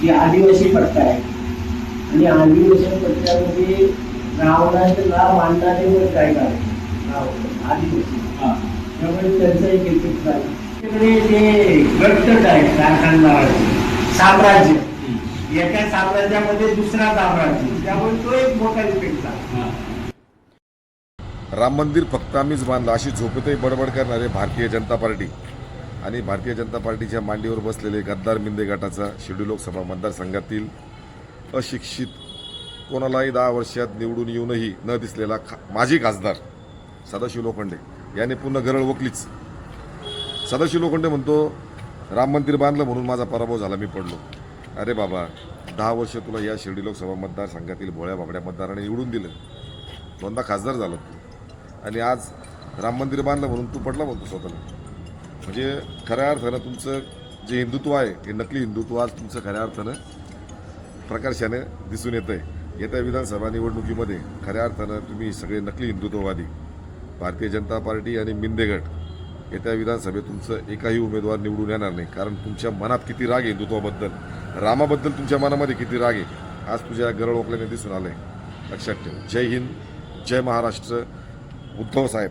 की आदिवासी पट्टा आहे. आणि आदिवासी पट्ट्यामध्ये रावणाला मानणारे वर काय काय आदिवासी. त्यामुळे त्यांचं एक झालं. तिकडे ते गटगट आहे कारखानदाराचे साम्राज्य. एका साम्राज्यामध्ये दुसरा साम्राज्य. त्यामुळे तो एक मोठा इफेक्ट झाला. राम मंदिर फक्त आम्हीच बांधलं अशी झोपेतही बडबड करणारे भारतीय जनता पार्टी. आणि भारतीय जनता पार्टीच्या मांडीवर बसलेले गद्दार मिंदे गटाचा शिर्डी लोकसभा मतदारसंघातील अशिक्षित कोणालाही दहा वर्षात निवडून येऊनही न दिसलेला खा माजी खासदार सदाशिव लोखंडे. याने पुन्हा गरळ वकलीच. सदाशिव लोखंडे म्हणतो राम मंदिर बांधलं म्हणून माझा पराभव झाला मी पडलो. अरे बाबा दहा वर्ष तुला या शिर्डी लोकसभा मतदारसंघातील भोळ्या बाबड्या मतदाराने निवडून दिलं. दोनदा खासदार झाला तू. आणि आज राम मंदिर बांधलं म्हणून तू पडला म्हणतो स्वतःला. म्हणजे खऱ्या अर्थानं तुमचं जे हिंदुत्व आहे हे नकली हिंदुत्व आज तुमचं खऱ्या अर्थानं प्रकर्षाने दिसून येतं आहे येत्या विधानसभा निवडणुकीमध्ये खऱ्या अर्थानं तुम्ही सगळे नकली हिंदुत्ववादी भारतीय जनता पार्टी आणि मिंदेगट येत्या विधानसभेत तुमचं एकाही उमेदवार निवडून येणार नाही. कारण तुमच्या मनात किती राग आहे हिंदुत्वाबद्दल? रामाबद्दल तुमच्या मनामध्ये किती राग आहे? आज तुझ्या गरळ ओकल्याने दिसून आलं आहे लक्षात ठेव. जय हिंद जय महाराष्ट्र. उद्धव साहेब.